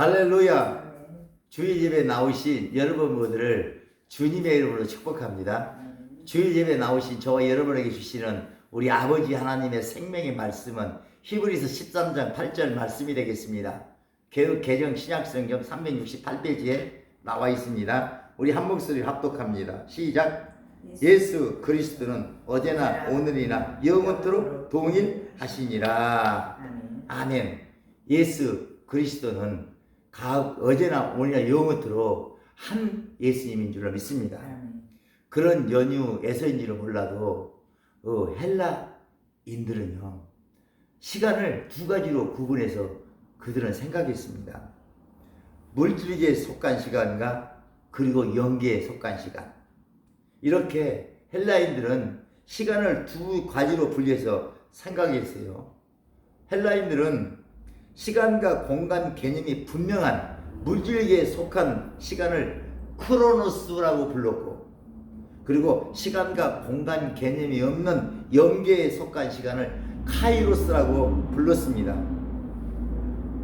할렐루야. 주의 집에 나오신 여러분 모두를 주님의 이름으로 축복합니다. 주의 집에 나오신 저와 여러분에게 주시는 우리 아버지 하나님의 생명의 말씀은 히브리서 13장 8절 말씀이 되겠습니다. 개혁 개정 신약 성경 368페이지에 나와 있습니다. 우리 한 목소리 합독합니다. 시작. 예수 그리스도는 어제나 오늘이나 영원토록 동일하시니라. 아멘. 예수 그리스도는 가, 어제나 오늘이나 영원토록 한 예수님인 줄 믿습니다. 아멘. 그런 연유에서인지는 몰라도 어, 헬라인들은요 시간을 두 가지로 구분해서 그들은 생각했습니다. 물질계에 속한 시간과 그리고 영계에 속한 시간. 이렇게 헬라인들은 시간을 두 가지로 분리해서 생각했어요. 헬라인들은 시간과 공간 개념이 분명한 물질계에 속한 시간을 크로노스라고 불렀고 그리고 시간과 공간 개념이 없는 영계에 속한 시간을 카이로스라고 불렀습니다.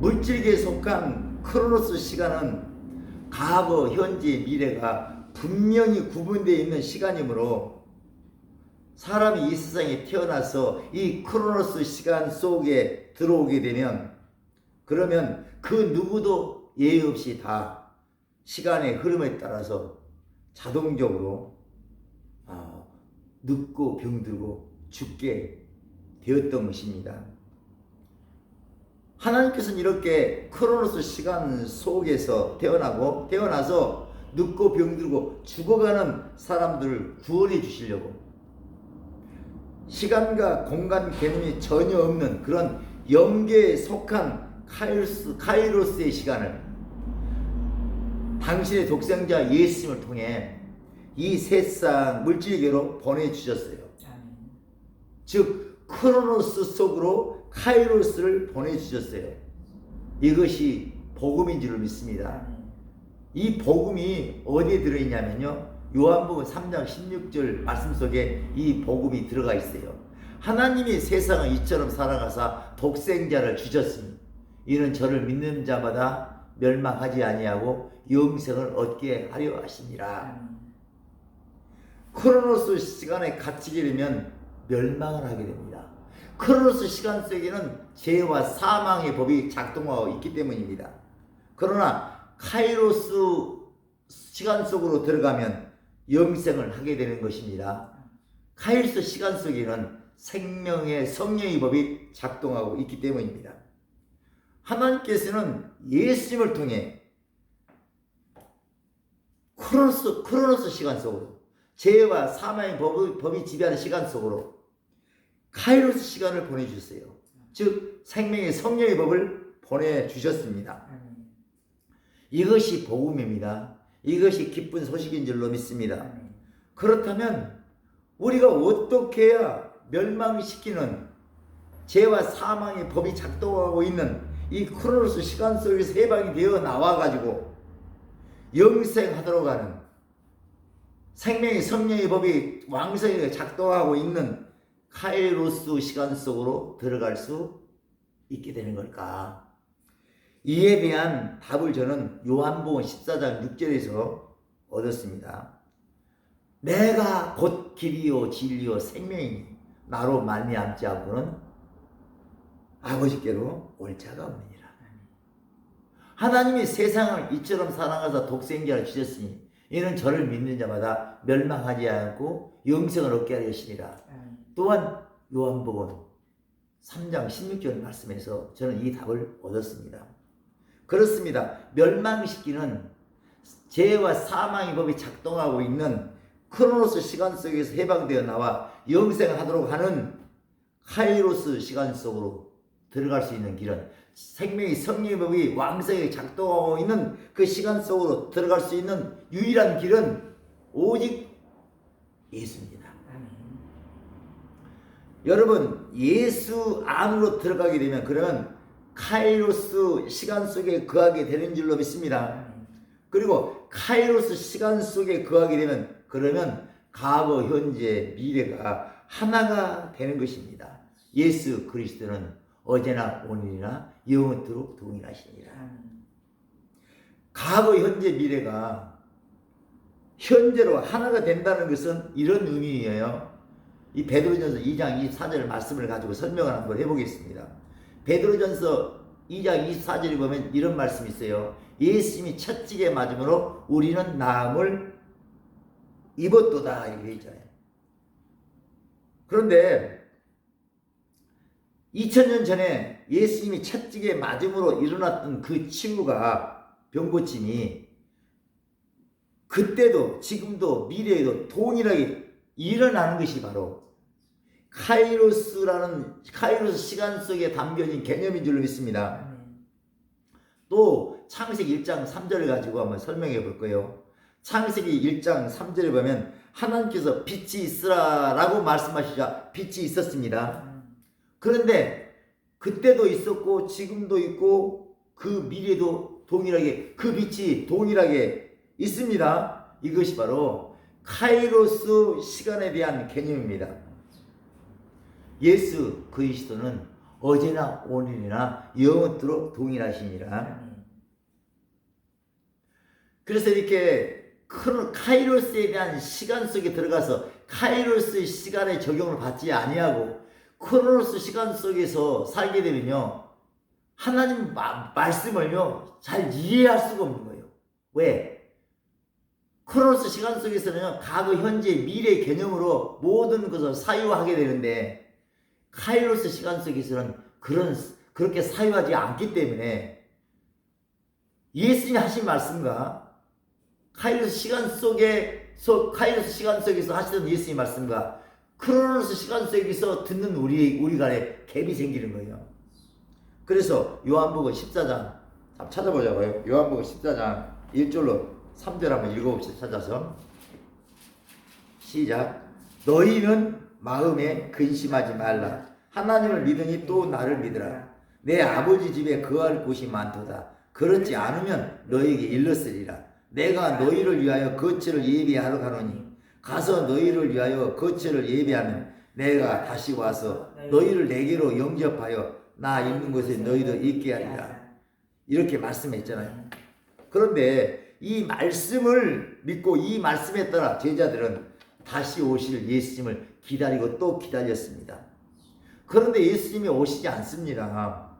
물질계에 속한 크로노스 시간은 과거, 현재, 미래가 분명히 구분되어 있는 시간이므로 사람이 이 세상에 태어나서 이 크로노스 시간 속에 들어오게 되면 그러면 그 누구도 예의 없이 다 시간의 흐름에 따라서 자동적으로 아, 늙고 병들고 죽게 되었던 것입니다. 하나님께서는 이렇게 크로노스 시간 속에서 태어나고 태어나서 늙고 병들고 죽어가는 사람들을 구원해 주시려고 시간과 공간 개념이 전혀 없는 그런 영계에 속한 카이로스, 카이로스의 시간을 당신의 독생자 예수님을 통해 이 세상 물질계로 보내주셨어요. 즉 크로노스 속으로 카이로스를 보내주셨어요. 이것이 복음인 줄 믿습니다. 이 복음이 어디에 들어있냐면요. 요한복음 3장 16절 말씀 속에 이 복음이 들어가 있어요. 하나님이 세상을 이처럼 살아가사 독생자를 주셨으니 이는 저를 믿는 자마다 멸망하지 아니하고 영생을 얻게 하려 하시니라. 크로노스 시간에 갇히게 되면 멸망을 하게 됩니다. 크로노스 시간 속에는 죄와 사망의 법이 작동하고 있기 때문입니다. 그러나 카이로스 시간 속으로 들어가면 영생을 하게 되는 것입니다. 카이로스 시간 속에는 생명의 성령의 법이 작동하고 있기 때문입니다. 하나님께서는 예수님을 통해 크로노스, 크로노스 시간 속으로 죄와 사망의 법이, 법이 지배하는 시간 속으로 카이로스 시간을 보내주셨어요. 즉 생명의 성령의 법을 보내주셨습니다. 이것이 복음입니다. 이것이 기쁜 소식인 줄로 믿습니다. 그렇다면 우리가 어떻게 해야 멸망시키는 죄와 사망의 법이 작동하고 있는 이 크로노스 시간 속에서 해방이 되어 나와가지고 영생하도록 하는 생명의 성령의 법이 왕성하게 작동하고 있는 카이로스 시간 속으로 들어갈 수 있게 되는 걸까? 이에 대한 답을 저는 요한복음 14장 6절에서 얻었습니다. 내가 곧 길이요 진리요 생명이니 나로 말미암지 않고는 아버지께로 올 자가 없느니라. 하나님이 세상을 이처럼 사랑하사 독생자를 주셨으니 이는 저를 믿는 자마다 멸망하지 않고 영생을 얻게 하려시니라. 아멘. 또한 요한복음 3장 16절 말씀에서 저는 이 답을 얻었습니다. 그렇습니다. 멸망시키는 죄와 사망의 법이 작동하고 있는 크로노스 시간 속에서 해방되어 나와 영생을 하도록 하는 카이로스 시간 속으로 들어갈 수 있는 길은 생명의 성령의 법이 왕성하게 작동하고 있는 그 시간 속으로 들어갈 수 있는 유일한 길은 오직 예수입니다. 여러분 예수 안으로 들어가게 되면 그러면 카이로스 시간 속에 거하게 되는 줄로 믿습니다. 그리고 카이로스 시간 속에 거하게 되면 그러면 과거, 현재, 미래가 하나가 되는 것입니다. 예수 그리스도는 어제나 오늘이나 영원토록 동일하시니라. 아멘. 과거, 현재, 미래가 현재로 하나가 된다는 것은 이런 의미예요. 이 베드로전서 2장 24절 말씀을 가지고 설명을 한번 해보겠습니다. 베드로전서 2장 24절에 보면 이런 말씀이 있어요. 예수님이 첫찌개 맞음으로 우리는 나음을 입었도다 이렇게 있잖아요. 그런데 2000년 전에 예수님이 첫찌개 맞음으로 일어났던 그 치유가 병고침이 그때도 지금도 미래에도 동일하게 일어나는 것이 바로 카이로스라는 카이로스 시간 속에 담겨진 개념인 줄로 믿습니다. 또 창세기 1장 3절을 가지고 한번 설명해 볼 거예요. 창세기 1장 3절에 보면 하나님께서 빛이 있으라라고 말씀하시자 빛이 있었습니다. 그런데 그때도 있었고 지금도 있고 그 미래도 동일하게 그 빛이 동일하게 있습니다. 이것이 바로 카이로스 시간에 대한 개념입니다. 예수 그리스도는 어제나 오늘이나 영원토록 동일하시니라. 그래서 이렇게 큰 카이로스에 대한 시간 속에 들어가서 카이로스의 시간에 적용을 받지 아니하고 크로노스 시간 속에서 살게 되면요 하나님 마- 말씀을요 잘 이해할 수가 없는 거예요. 왜? 크로노스 시간 속에서는요 과거, 현재, 미래 개념으로 모든 것을 사유하게 되는데 카이로스 시간 속에서는 그런 그렇게 사유하지 않기 때문에 예수님이 하신 말씀과 카이로스 시간 속에 소, 카이로스 시간 속에서 하시던 예수님 말씀과 크로노스 시간 속에서 듣는 우리 우리 간에 갭이 생기는 거예요. 그래서 요한복음 14장 한번 찾아보자고요. 요한복음 14장 1절로 3절 한번 읽어봅시다. 찾아서 시작. 너희는 마음에 근심하지 말라. 하나님을 믿으니 또 나를 믿으라. 내 아버지 집에 거할 곳이 많도다. 그렇지 않으면 너희에게 일렀으리라. 내가 너희를 위하여 거처를 예비하러 가노니 가서 너희를 위하여 거처를 예비하면 내가 다시 와서 너희를 내게로 영접하여 나 있는 곳에 너희도 있게 하리라. 이렇게 말씀했잖아요. 그런데 이 말씀을 믿고 이 말씀에 따라 제자들은 다시 오실 예수님을 기다리고 또 기다렸습니다. 그런데 예수님이 오시지 않습니다.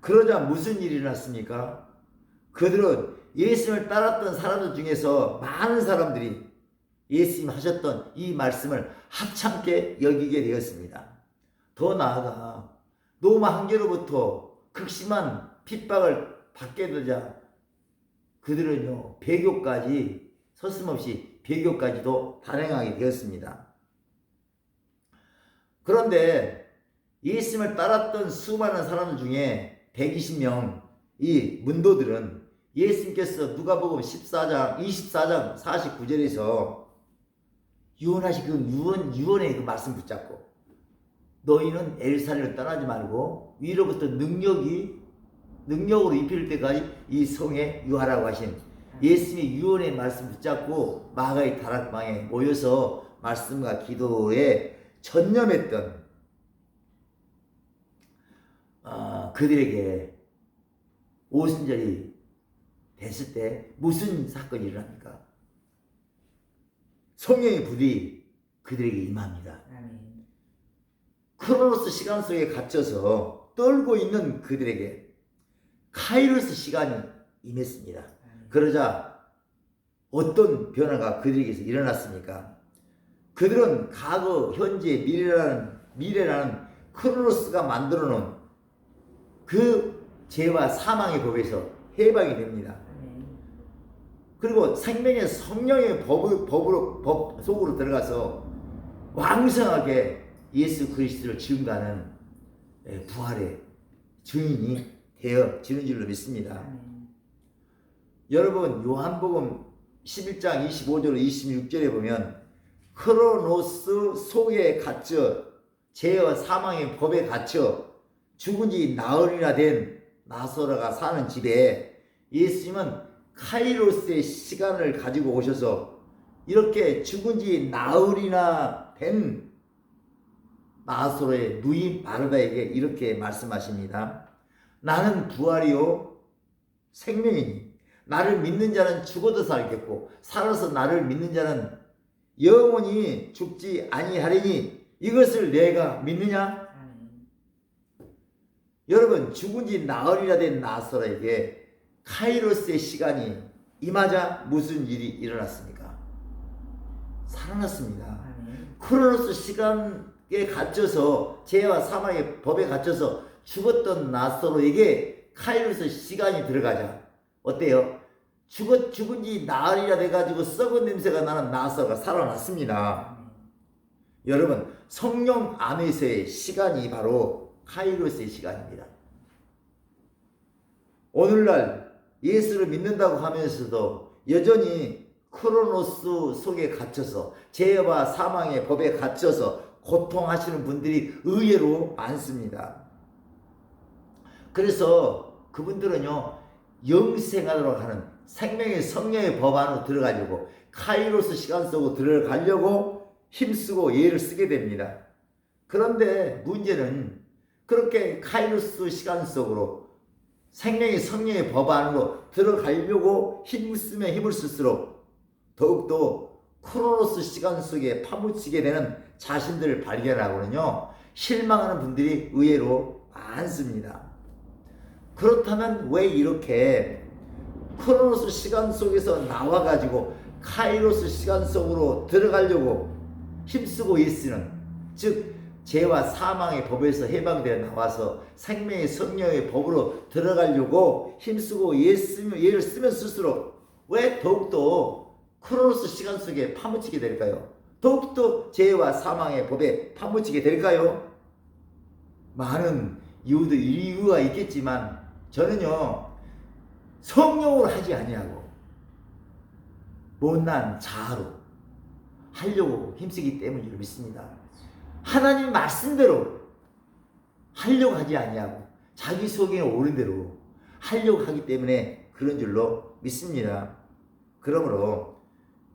그러자 무슨 일이 일어났습니까? 그들은 예수님을 따랐던 사람들 중에서 많은 사람들이 예수님 하셨던 이 말씀을 합참게 여기게 되었습니다. 더 나아가 로마 황제로부터 극심한 핍박을 받게 되자 그들은요 배교까지 서슴없이 배교까지도 단행하게 되었습니다. 그런데 예수님을 따랐던 수많은 사람들 중에 120명 이 문도들은 예수님께서 누가복음 14장 24장 49절에서 유언하신 그 유언 유언의 그 말씀 붙잡고 너희는 엘사를 떠나지 말고 위로부터 능력이 능력으로 입힐 때까지 이 성에 유하라고 하신 예수님의 유언의 말씀 붙잡고 마가의 다락방에 모여서 말씀과 기도에 전념했던 어, 그들에게 오순절이 됐을 때 무슨 사건이 일어납니까? 성령의 불이 그들에게 임합니다. 크로노스 시간 속에 갇혀서 떨고 있는 그들에게 카이로스 시간이 임했습니다. 그러자 어떤 변화가 그들에게서 일어났습니까? 그들은 과거, 현재, 미래라는 미래라는 크로노스가 만들어 놓은 그 죄와 사망의 법에서 해방이 됩니다. 그리고 생명의 성령의 법, 법으로, 법 속으로 들어가서 왕성하게 예수 그리스도를 지운다는 예, 부활의 증인이 되어지는 줄로 믿습니다. 여러분 요한복음 11장 25절 26절에 보면 크로노스 속에 갇혀 죄와 사망의 법에 갇혀 죽은 지 나흘이나 된 나소라가 사는 집에 예수님은 카이로스의 시간을 가지고 오셔서 이렇게 죽은 지 나흘이나 된 나소로의 누이 바르다에게 이렇게 말씀하십니다. 나는 부활이요 생명이니 나를 믿는 자는 죽어도 살겠고 살아서 나를 믿는 자는 영원히 죽지 아니하리니 이것을 내가 믿느냐? 여러분 죽은 지 나흘이나 된 나사로에게 카이로스의 시간이 임하자 무슨 일이 일어났습니까? 살아났습니다. 크로노스 시간에 갇혀서 죄와 사망의 법에 갇혀서 죽었던 나사로에게 카이로스 시간이 들어가자 어때요? 죽었 죽은 지 나흘이나 돼가지고 썩은 냄새가 나는 나사로가 살아났습니다. 여러분 성령 안에서의 시간이 바로 카이로스의 시간입니다. 오늘날 예수를 믿는다고 하면서도 여전히 크로노스 속에 갇혀서 죄와 사망의 법에 갇혀서 고통하시는 분들이 의외로 많습니다. 그래서 그분들은요 영생하도록 하는 생명의 성령의 법 안으로 들어가려고 카이로스 시간 속으로 들어가려고 힘쓰고 예를 쓰게 됩니다. 그런데 문제는 그렇게 카이로스 시간 속으로 생명의 성령의 법 안으로 들어가려고 힘쓰면 힘을 쓸수록 더욱더 크로노스 시간 속에 파묻히게 되는 자신들을 발견하고는요 실망하는 분들이 의외로 많습니다. 그렇다면 왜 이렇게 크로노스 시간 속에서 나와가지고 카이로스 시간 속으로 들어가려고 힘쓰고 있으는 즉 죄와 사망의 법에서 해방되어 나와서 생명의 성령의 법으로 들어가려고 힘쓰고 예 예를 쓰면 쓸수록 왜 더욱더 크로노스 시간 속에 파묻히게 될까요? 더욱더 죄와 사망의 법에 파묻히게 될까요? 많은 이유도 이유가 있겠지만 저는요 성령으로 하지 아니하고 못난 자아로 하려고 힘쓰기 줄 믿습니다. 하나님 말씀대로 하려고 하지 아니하고 자기 속에 오른 대로 하려고 하기 때문에 그런 줄로 믿습니다. 그러므로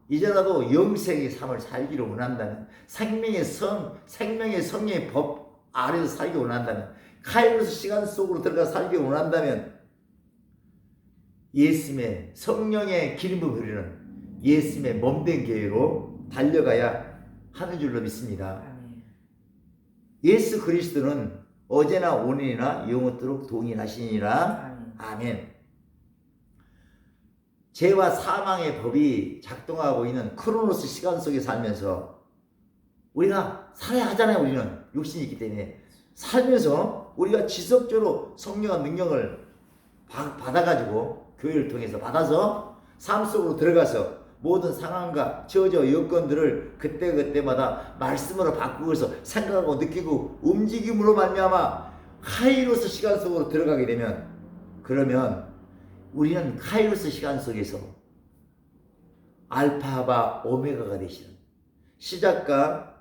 이제라도 영생의 삶을 살기를 원한다면 생명의 성, 생명의 성의 법 아래서 살기 원한다면 카이로스 시간 속으로 들어가 살기 원한다면 예수님의 성령의 기름을 흐르는 예수님의 몸된 교회로 달려가야 하는 줄로 믿습니다. 예수 그리스도는 어제나 오늘이나 영원토록 동일하시니라. 아멘. 죄와 사망의 법이 작동하고 있는 크로노스 시간 속에 살면서 우리가 살아야 하잖아요. 우리는 육신이 있기 때문에 살면서 우리가 지속적으로 성령의 능력을 바- 받아가지고 교회를 통해서 받아서 삶 속으로 들어가서 모든 상황과 처저 여건들을 그때 그때마다 말씀으로 바꾸고서 생각하고 느끼고 움직임으로 말미암아 카이로스 시간 속으로 들어가게 되면 그러면 우리는 카이로스 시간 속에서 알파바 오메가가 되시는 시작과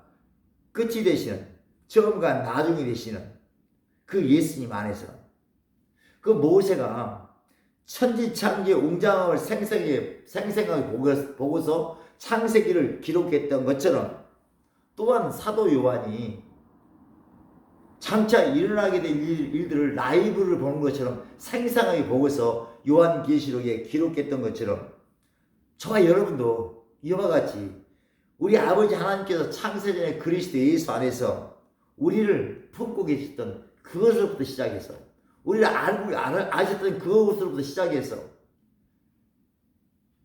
끝이 되시는 처음과 나중이 되시는 그 예수님 안에서 그 모세가 천지창조의 웅장함을 생생하게, 생생하게 보고- 보고서 창세기를 기록했던 것처럼 또한 사도 요한이 장차 일어나게 될 일, 일들을 라이브를 보는 것처럼 생생하게 보고서 요한계시록에 기록했던 것처럼 저와 여러분도 이와 같이 우리 아버지 하나님께서 창세전에 그리스도 예수 안에서 우리를 품고 계셨던 그것으로부터 시작해서 우리를 알고 알- 아셨던 그것으로부터 시작해서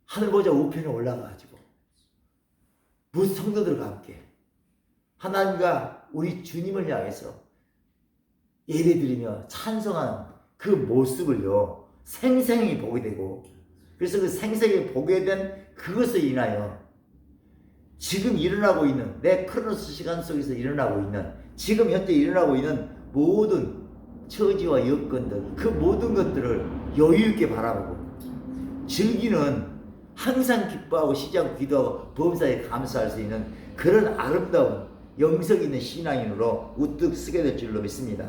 하늘 보자 우편에 올라가가지고 무슨 성도들과 함께 하나님과 우리 주님을 향해서 예배드리며 찬송하는 그 모습을요 생생히 보게 되고 그래서 그 생생히 보게 된 그것을 인하여 지금 일어나고 있는 내 크로노스 시간 속에서 일어나고 있는 지금 현재 일어나고 있는 모든 처지와 여건들 그 모든 것들을 여유 있게 바라보고 즐기는 항상 기뻐하고 시장 기도하고 범사에 감사할 수 있는 그런 아름다운 영성 있는 신앙인으로 우뚝 쓰게 될 줄로 믿습니다.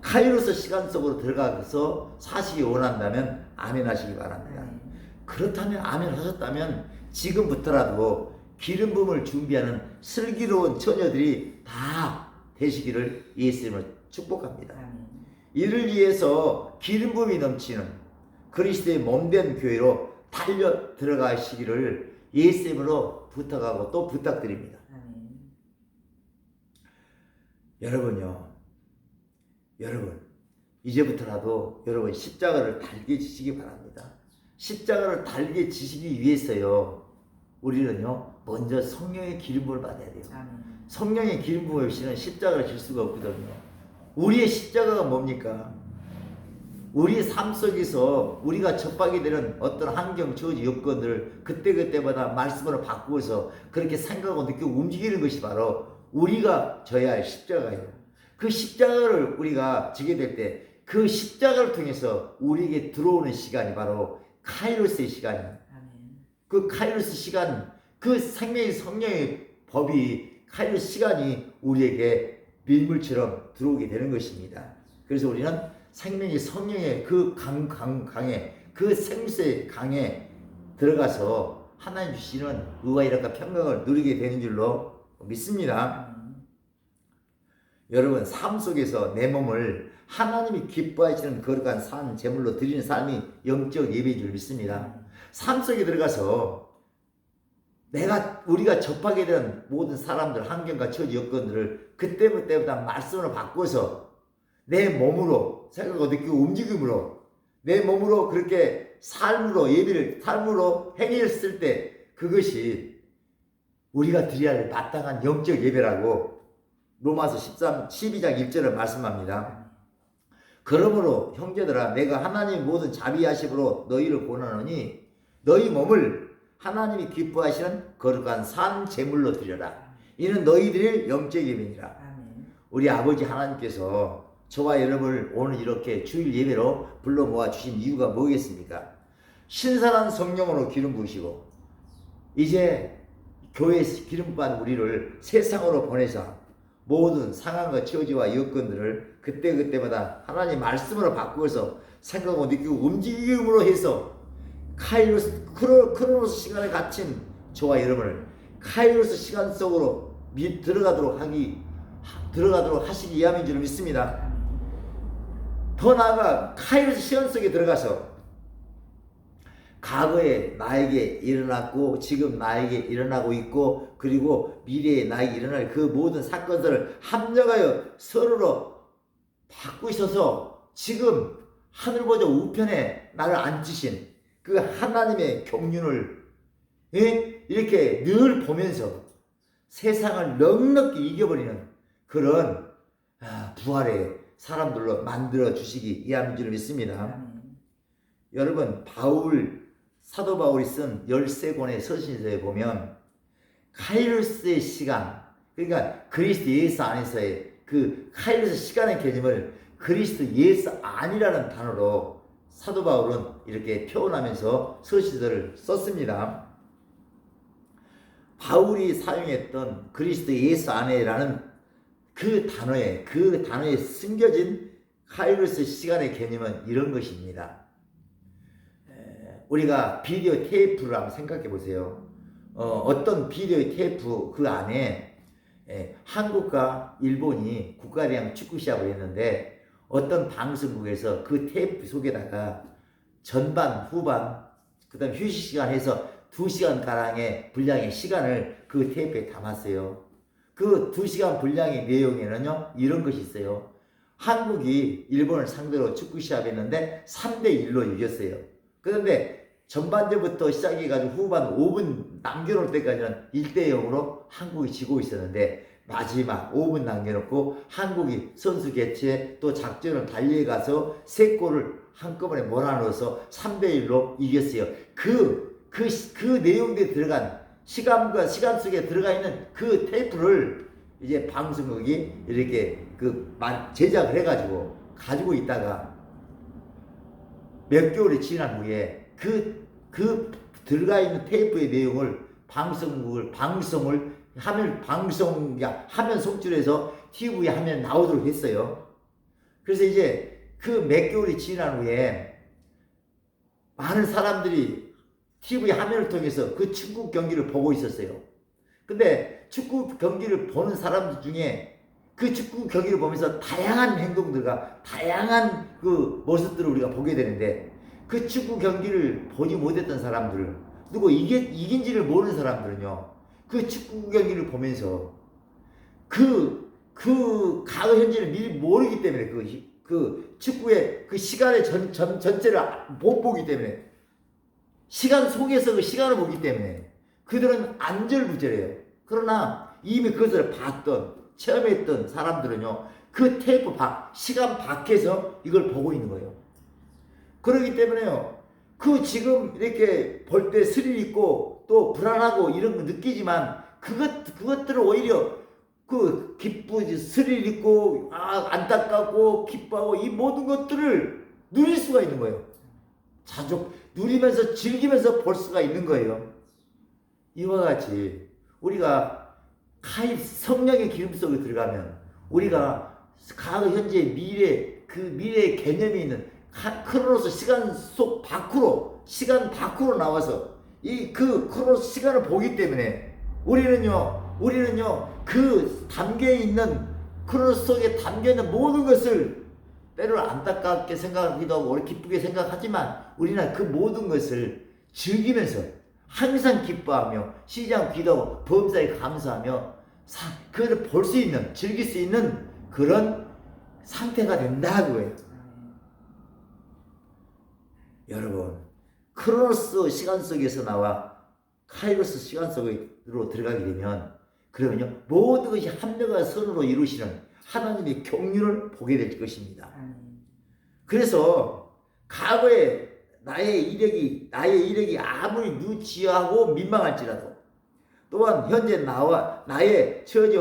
카이로스 시간 속으로 들어가서 사시기 원한다면 아멘 하시기 바랍니다. 그렇다면 아멘 하셨다면 지금부터라도 기름 부음을 준비하는 슬기로운 처녀들이 다 되시기를 예수님을 축복합니다. 이를 위해서 기름 부음이 넘치는 그리스도의 몸된 교회로 달려 들어가시기를 예수님으로 부탁하고 또 부탁드립니다. 아멘. 여러분요, 여러분, 이제부터라도 여러분 십자가를 달게 지시기 바랍니다. 십자가를 달게 지시기 위해서요, 우리는요, 먼저 성령의 기름을 받아야 돼요. 아멘. 성령의 기름 부음 없이는 십자가를 질 수가 없거든요. 우리의 십자가가 뭡니까? 우리의 삶 속에서 우리가 접하게 되는 어떤 환경, 처지, 여건들을 그때그때마다 말씀으로 바꾸어서 그렇게 생각하고 느끼고 움직이는 것이 바로 우리가 져야 할 십자가예요. 그 십자가를 우리가 지게 될 때 그 십자가를 통해서 우리에게 들어오는 시간이 바로 카이로스의 시간이에요. 그 카이로스 시간, 그 생명의 성령의 법이 카이로스 시간이 우리에게 밀물처럼 들어오게 되는 것입니다. 그래서 우리는 생명의 성령의 그 강, 강, 강에, 그 생수의 강에 들어가서 하나님 주시는 의와 이력과 평강을 누리게 되는 줄로 믿습니다. 여러분 삶 속에서 내 몸을 하나님이 기뻐하시는 거룩한 산 제물로 드리는 삶이 영적 예배인 줄 믿습니다. 삶 속에 들어가서 내가 우리가 접하게 된 모든 사람들 환경과 처지 여건들을 그때부터보다 말씀으로 바꿔서 내 몸으로 생각하고 느끼고 움직임으로 내 몸으로 그렇게 삶으로 예비를 삶으로 행했을 때 그것이 우리가 드려야 할 마땅한 영적 예배라고 로마서 13, 12장 1절을 말씀합니다. 그러므로 형제들아 내가 하나님 모든 자비하심으로 너희를 권하노니 너희 몸을 하나님이 기뻐하시는 거룩한 산 제물로 드려라. 이는 너희들의 영적 예배니라. 우리 아버지 하나님께서 저와 여러분을 오늘 이렇게 주일 예배로 불러 모아 주신 이유가 뭐겠습니까? 신선한 성령으로 기름 부으시고 이제 교회 기름 받은 우리를 세상으로 보내서 모든 상황과 처지와 여건들을 그때그때마다 하나님 말씀으로 바꾸어서 생각하고 느끼고 움직임으로 해서 카이로스 크로, 크로노스 시간에 갇힌 저와 여러분을 카이로스 시간 속으로 미, 들어가도록 하기 하- 들어가도록 하시기 위함인 줄 믿습니다. 더 나아가 카이로스 시간 속에 들어가서 과거에 나에게 일어났고 지금 나에게 일어나고 있고 그리고 미래에 나에게 일어날 그 모든 사건들을 합력하여 서로로 바꾸셔서 지금 하늘보다 우편에 나를 앉히신 그 하나님의 경륜을 예? 이렇게 늘 보면서 세상을 넉넉히 이겨버리는 그런 아, 부활의 사람들로 만들어 주시기 위함인 줄 믿습니다. 여러분 바울 사도 바울이 쓴 13권의 서신서에 보면 카이로스의 시간 그러니까 그리스도 예수 안에서의 그 카이로스 시간의 개념을 그리스도 예수 안이라는 단어로 사도 바울은 이렇게 표현하면서 서신서를 썼습니다. 바울이 사용했던 그리스도 예수 안에라는 그 단어에 그 단어에 숨겨진 카이로스 시간의 개념은 이런 것입니다. 에, 우리가 비디오 테이프를 한번 생각해 보세요. 어, 떤 비디오 테이프 그 안에 에, 한국과 일본이 국가대항 축구 시합을 했는데 어떤 방송국에서 그 테이프 속에다가 전반, 후반, 그 다음 휴식 시간 해서 2시간 가량의 분량의 시간을 그 테이프에 담았어요. 그 2시간 분량의 내용에는요, 이런 것이 있어요. 한국이 일본을 상대로 축구 시합했는데 3대1로 이겼어요. 그런데 전반전부터 시작해가지고 후반 5분 남겨놓을 때까지는 1대0으로 한국이 지고 있었는데 마지막 5분 남겨놓고 한국이 선수 개최 또 작전을 달려가서 세 골을 한꺼번에 몰아넣어서 3대1로 이겼어요. 그, 그, 시- 그 내용들이 들어간 시간과 시간 속에 들어가 있는 그 테이프를 이제 방송국이 이렇게 그 만- 제작을 해가지고 가지고 있다가 몇 개월이 지난 후에 그, 그 들어가 있는 테이프의 내용을 방송국을, 방송을 화면, 방송, 야, 화면 송출해서 TV에 화면 나오도록 했어요. 그래서 이제 그 몇 개월이 지난 후에 많은 사람들이 TV 화면을 통해서 그 축구 경기를 보고 있었어요. 근데 축구 경기를 보는 사람들 중에 그 축구 경기를 보면서 다양한 행동들과 다양한 그 모습들을 우리가 보게 되는데 그 축구 경기를 보지 못했던 사람들 이게 이긴지를 모르는 사람들은요 그 축구 경기를 보면서 그, 그 과거 현재를 미리 모르기 때문에 그, 히- 그 축구의 그 시간의 전, 전, 전체를 못 보기 때문에 시간 속에서 그 시간을 보기 때문에 그들은 안절부절해요. 그러나 이미 그것을 봤던 체험했던 사람들은요 그 테이프 밖 시간 밖에서 이걸 보고 있는 거예요. 그렇기 때문에요 그 지금 이렇게 볼 때 스릴 있고 또 불안하고 이런 거 느끼지만 그것 그것들을 오히려 그 기쁘지 스릴 있고 아 안타깝고 기뻐하고 이 모든 것들을 누릴 수가 있는 거예요. 자주 누리면서 즐기면서 볼 수가 있는 거예요. 이와 같이 우리가 카이 성령의 기름 속에 들어가면 우리가 과거 현재 미래 그 미래의 개념이 있는 카- 크로노스 시간 속 밖으로 시간 밖으로 나와서 이 그 크로노스 시간을 보기 때문에 우리는요 우리는요 그 담겨 있는 크로노스 속에 담겨 있는 모든 것을 때로 안타깝게 생각하기도 하고 오래 기쁘게 생각하지만 우리는 그 모든 것을 즐기면서 항상 기뻐하며 시장 기도하고 범사에 감사하며 사, 그것을 볼수 있는 즐길 수 있는 그런 상태가 된다 그거예요. 여러분 크로노스 시간 속에서 나와 카이로스 시간 속으로 들어가게 되면 그러면요 모든 것이 합력한 선으로 이루시는 하나님의 경륜을 보게 될 것입니다. 그래서 과거에 나의 이력이 나의 이력이 아무리 누치하고 민망할지라도 또한 현재 나와 나의 처지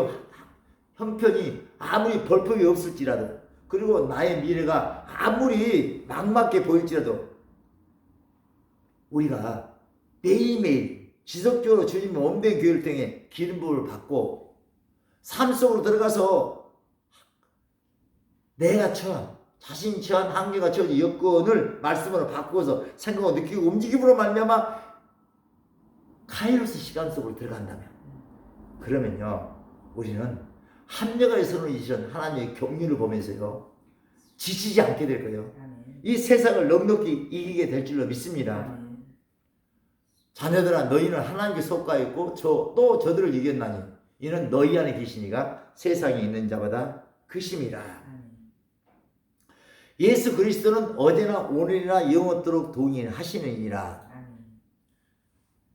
형편이 아무리 벌품이 없을지라도 그리고 나의 미래가 아무리 막막해 보일지라도 우리가 매일매일 지속적으로 주님 원된 교회를 통해 기름 부음을 받고 삶 속으로 들어가서 내가 처한 자신이 처한 한계가 처한 여건을 말씀으로 바꾸어서 생각하고 느끼고 움직임으로 말미암아 카이로스 시간 속으로 들어간다면 그러면요 우리는 합력의 선을 이전 하나님의 경륜을 보면서요 지치지 않게 될 거예요. 이 세상을 넉넉히 이기게 될 줄로 믿습니다 자녀들아 너희는 하나님께 속가 있고 저 또 저들을 이겼나니 이는 너희 안에 계시니가 세상에 있는 자보다 크심이라 예수 그리스도는 어제나 오늘이나 영원토록 동일하시느니라.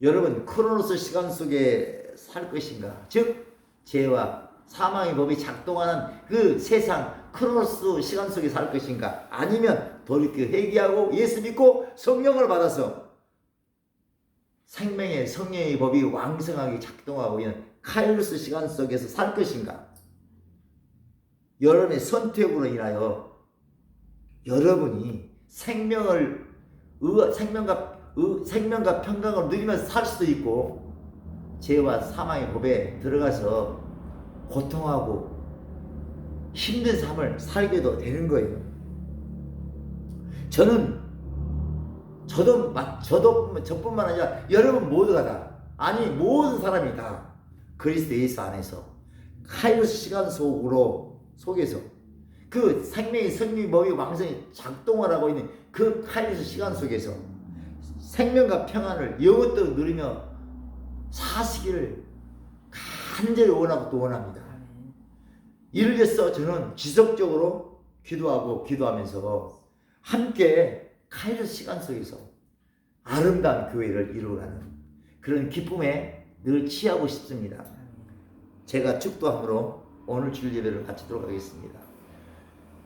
여러분 크로노스 시간 속에 살 것인가? 즉 죄와 사망의 법이 작동하는 그 세상 크로노스 시간 속에 살 것인가? 아니면 돌이켜 회개하고 예수 믿고 성령을 받아서 생명의 성령의 법이 왕성하게 작동하고 있는 카일로스 시간 속에서 살 것인가? 여러분의 선택으로 인하여 여러분이 생명을 의, 생명과 의, 생명과 평강을 누리면서 살 수도 있고 죄와 사망의 법에 들어가서 고통하고 힘든 삶을 살게도 되는 거예요. 저는 저도 마- 저도 저뿐만 아니라 여러분 모두가 다 아니 모든 사람이 다 그리스도 예수 안에서 카이로스 시간 속으로 속에서 그 생명의 성리 법이 왕성히 작동을 하고 있는 그 카이로스 시간 속에서 생명과 평안을 영원토록 누리며 사시기를 간절히 원하고 또 원합니다. 이를 위해서 저는 지속적으로 기도하고 기도하면서 함께 카이로스 시간 속에서 아름다운 교회를 이루어가는 그런 기쁨에 늘 취하고 싶습니다. 제가 축도함으로 오늘 주일 예배를 마치도록 하겠습니다.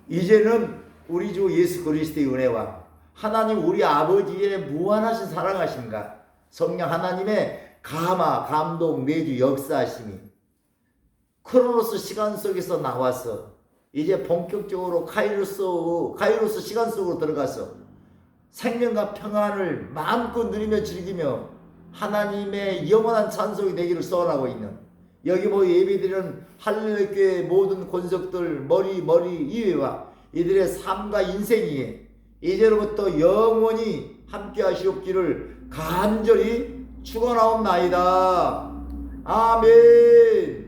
이제는 우리 주 예수 그리스도의 은혜와 하나님 우리 아버지의 무한하신 사랑하심과 성령 하나님의 감화, 감동, 매주 역사하심이 크로노스 시간 속에서 나와서 이제 본격적으로 카이로스, 카이로스 시간 속으로 들어가서 생명과 평안을 마음껏 누리며 즐기며 하나님의 영원한 찬송이 되기를 소원하고 있는 여기 뭐 예배드리는 할렐루야교회 모든 권석들 머리 머리 이외와 이들의 삶과 인생이 이제로부터 영원히 함께 하시옵기를 간절히 축원하옵나이다. 아멘.